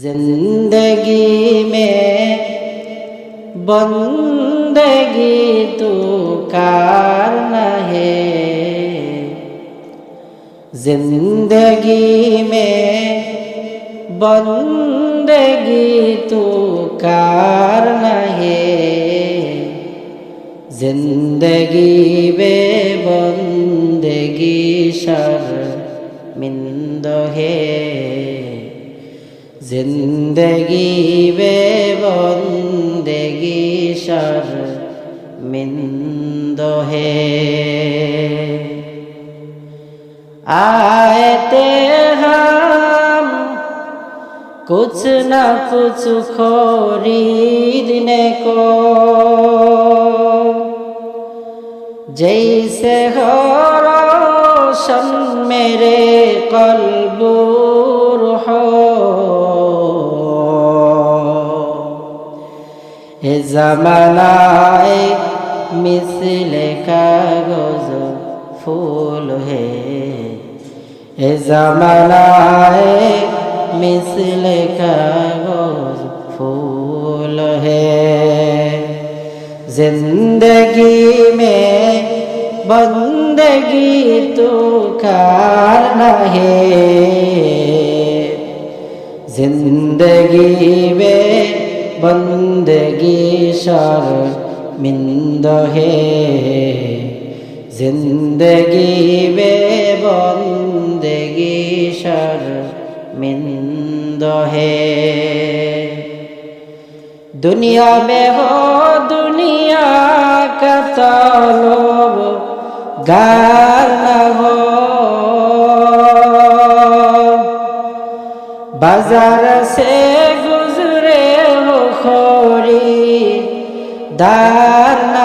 जिंदगी में बंदगी तो कार है जिंदगी में बंदगी तो कार है जिंदगी बे बंदगी शर्मिंद है জিন্দগি বেবন্দেগি সর মিন্দ হে আয়তে হাম কুছ না কুছ খরিদনে কো जैसे हो रोशन মেরে कल्बू হে জামানায় মিছিলে কাগজ ফুল হে। হে জামানায় মিছিলে কাগজ ফুল হে। জিন্দগি মে বন্দগি তো কার না হে জিন্দগি মে বন্দগি মিন্দ হে জিন্দগি বে বন্দগি মিন্দ হে দুনিয়া মে হো, দুনিয়া কা তলব গার হো। বাজার সে খরি দান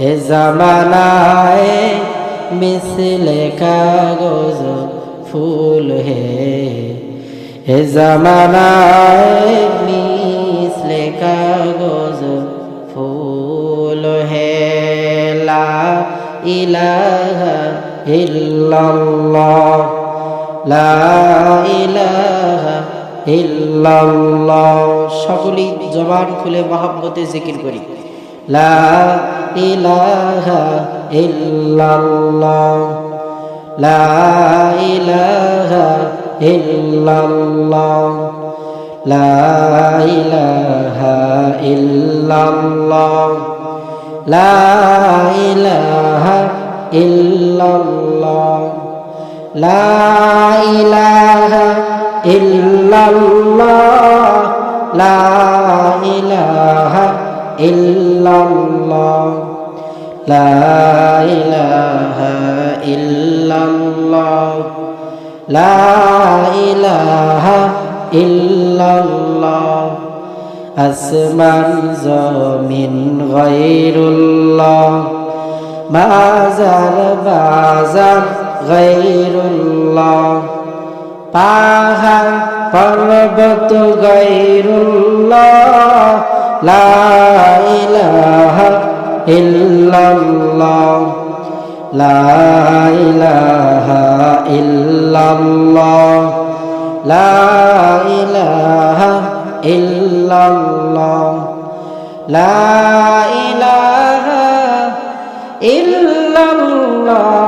হে। জমানায় মিছিলে কাগজ ফুল হে। হে জমানায় মিছিলে কাগজ ফুল হে। লা ইলাহা ইল্লাল্লাহ। সকলেই জবান খুলে মহাব্বতে জিকির করি। লা লা ইলাহা ইল্লাল্লাহ লা ইলাহা ইল্লাল্লাহ লা ইলাহা ইল্লাল্লাহ লা আসমান জমিন গায়রুল্লাহ বাজার বাজার গায়রুল্লাহ। পাহাড় পর্বত গায়রুল্লাহ। লা ইলাহা ইল্লাল্লাহ। লা ইলাহা ইল্লাল্লাহ। লা ইলাহা ইল্লাল্লাহ। লা ইল্লাল্লাহ।